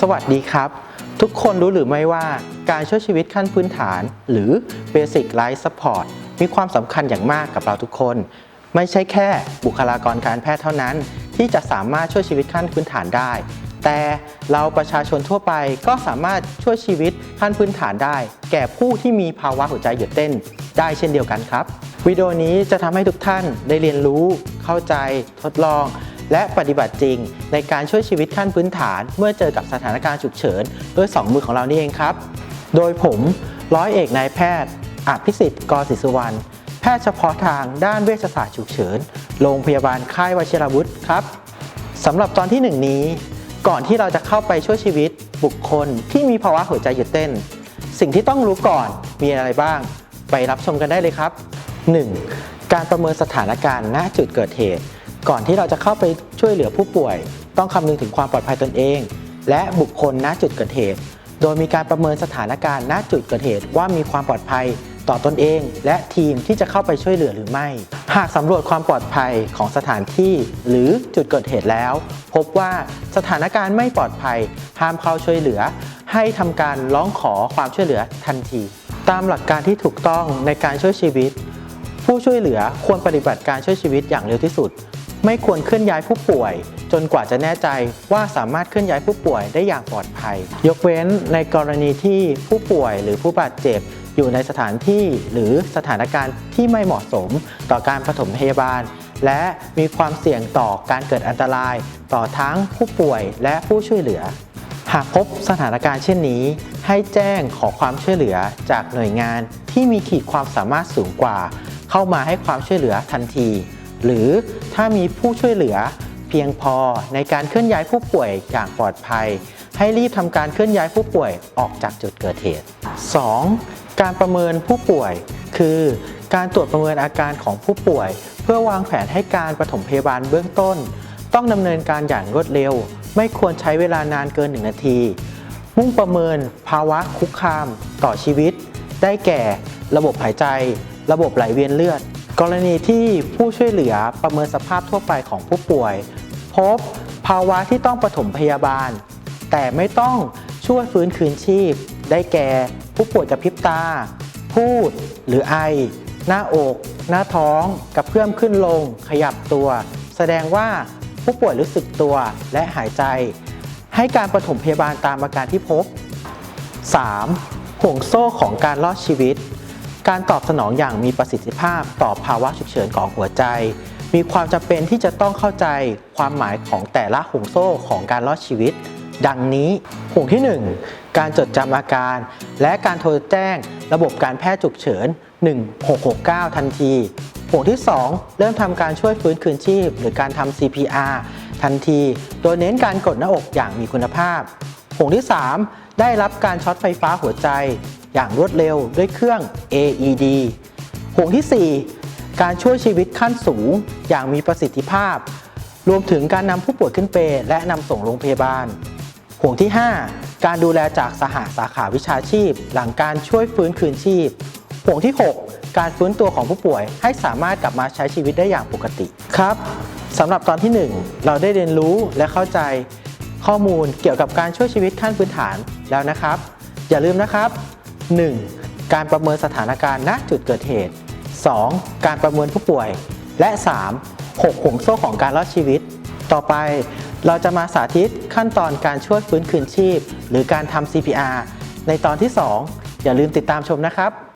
สวัสดีครับ ทุกคนรู้หรือไม่ว่าการช่วยชีวิตขั้นพื้นฐาน หรือ Basic Life Support มีความสำคัญอย่างมากกับเราทุกคน ไม่ใช่แค่บุคลากรการแพทย์เท่านั้น ที่จะสามารถช่วยชีวิตขั้นพื้นฐานได้ แต่เราประชาชนทั่วไปก็สามารถช่วยชีวิตขั้นพื้นฐานได้ แก่ผู้ที่มีภาวะหัวใจหยุดเต้น ได้เช่นเดียวกันครับวิดีโอนี้จะทำให้ทุกท่านได้เรียนรู้ เข้าใจ ทดลอง และปฏิบัติจริง ในการช่วยชีวิตขั้นพื้นฐาน เมื่อเจอกับสถานการณ์ฉุกเฉินด้วยสองมือของเรานี่เองครับ โดยผมร้อยเอกนายแพทย์อภิสิทธิ์กรศิสุวรรณแพทย์เฉพาะทางด้านเวชศาสตร์ฉุกเฉิน โรงพยาบาลค่ายวชิรวุฒิครับสำหรับตอนที่หนึ่งนี้ ก่อนที่เราจะเข้าไปช่วยชีวิตบุคคลที่มีภาวะหัวใจหยุดเต้น สิ่งที่ต้องรู้ก่อนมีอะไรบ้าง ไปรับชมกันได้เลยครับ 1. การประเมินสถานการณ์ณจุดเกิดเหตุ ก่อนที่เราจะเข้าไปช่วยเหลือผู้ป่วย ต้องคำนึงถึงความปลอดภัยตนเอง และบุคคลณจุดเกิดเหตุ โดยมีการประเมินสถานการณ์ณจุดเกิดเหตุว่ามีความปลอดภัยต่อตนเอง และทีมที่จะเข้าไปช่วยเหลือหรือไม่ หากสำรวจความปลอดภัยของสถานที่หรือจุดเกิดเหตุแล้ว พบว่าสถานการณ์ไม่ปลอดภัย ห้ามเข้าช่วยเหลือ ให้ทำการร้องขอความช่วยเหลือทันที ตามหลักการที่ถูกต้องในการช่วยชีวิต ผู้ช่วยเหลือควรปฏิบัติการช่วยชีวิตอย่างเร็วที่สุด ไม่ควรเคลื่อนย้ายผู้ป่วย จนกว่าจะแน่ใจว่าสามารถเคลื่อนย้ายผู้ป่วยได้อย่างปลอดภัย ยกเว้นในกรณีที่ผู้ป่วยหรือผู้บาดเจ็บ อยู่ในสถานที่หรือสถานการณ์ที่ไม่เหมาะสมต่อการปฐมพยาบาล และมีความเสี่ยงต่อการเกิดอันตราย ต่อทั้งผู้ป่วยและผู้ช่วยเหลือ หากพบสถานการณ์เช่นนี้ ให้แจ้งขอความช่วยเหลือจากหน่วยงานที่มีขีดความสามารถสูงกว่า เข้ามาให้ความช่วยเหลือทันที หรือถ้ามีผู้ช่วยเหลือเพียงพอในการเคลื่อนย้ายผู้ป่วยอย่างปลอดภัย ให้รีบทำการเคลื่อนย้ายผู้ป่วยออกจากจุดเกิดเหตุ 2. การประเมินผู้ป่วย คือการตรวจประเมินอาการของผู้ป่วย เพื่อวางแผนให้การปฐมพยาบาลเบื้องต้น ต้องดำเนินการอย่างรวดเร็ว ไม่ควรใช้เวลานานเกิน 1 นาที มุ่งประเมินภาวะคุกคาม ต่อชีวิต ได้แก่ ระบบหายใจ ระบบไหลเวียนเลือด กรณีที่ผู้ช่วยเหลือประเมินสภาพทั่วไปของผู้ป่วย พบภาวะที่ต้องปฐมพยาบาล แต่ไม่ต้องช่วยฟื้นคืนชีพ ได้แก่ผู้ป่วยกระพริบตา พูดหรือไอ หน้าอก หน้าท้องกระเพื่อมขึ้นลง ขยับตัว แสดงว่าผู้ป่วยรู้สึกตัวและหายใจ ให้การปฐมพยาบาลตามอาการที่พบ 3. ห่วงโซ่ของการรอดชีวิต การตอบสนองอย่างมีประสิทธิภาพต่อภาวะฉุกเฉินของหัวใจ มีความจำเป็นที่จะต้องเข้าใจความหมายของแต่ละห่วงโซ่ของการรอดชีวิต ดังนี้ห่วงที่ 1 การจดจำอาการ และการโทรแจ้งระบบการแพทย์ฉุกเฉิน 1669 ทันที ห่วงที่ 2 เริ่มทำการช่วยฟื้นคืนชีพ หรือการทำ CPR ทันที โดยเน้นการกดหน้าอกอย่างมีคุณภาพ ห่วงที่ 3 ได้รับการช็อตไฟฟ้าหัวใจ อย่างรวดเร็วด้วยเครื่อง AED ห่วงทีสี่ 4 การช่วยชีวิตขั้นสูงอย่างมีประสิทธิภาพ รวมถึงการนำผู้ป่วยขึ้นเปลและนำส่งโรงพยาบาล ห่วงที่ 5 การดูแลจากสหสาขาวิชาชีพ หลังการช่วยฟื้นคืนชีพ ห่วงที่ 6 การฟื้นตัวของผู้ป่วยให้สามารถกลับมาใช้ชีวิตได้อย่างปกติครับสำหรับตอนที่ 1 เราได้เรียนรู้และเข้าใจข้อมูลเกี่ยวกับการช่วยชีวิตขั้นพื้นฐานแล้วนะครับ อย่าลืมนะครับ 1. การประเมินสถานการณ์ณจุดเกิดเหตุ 2. การประเมินผู้ป่วย และ 3. 6ห่วงโซ่ของการรอดชีวิต ต่อไปเราจะมาสาธิตขั้นตอนการช่วยฟื้นคืนชีพ หรือการทำ CPR ในตอนที่ 2 อย่าลืมติดตามชมนะครับ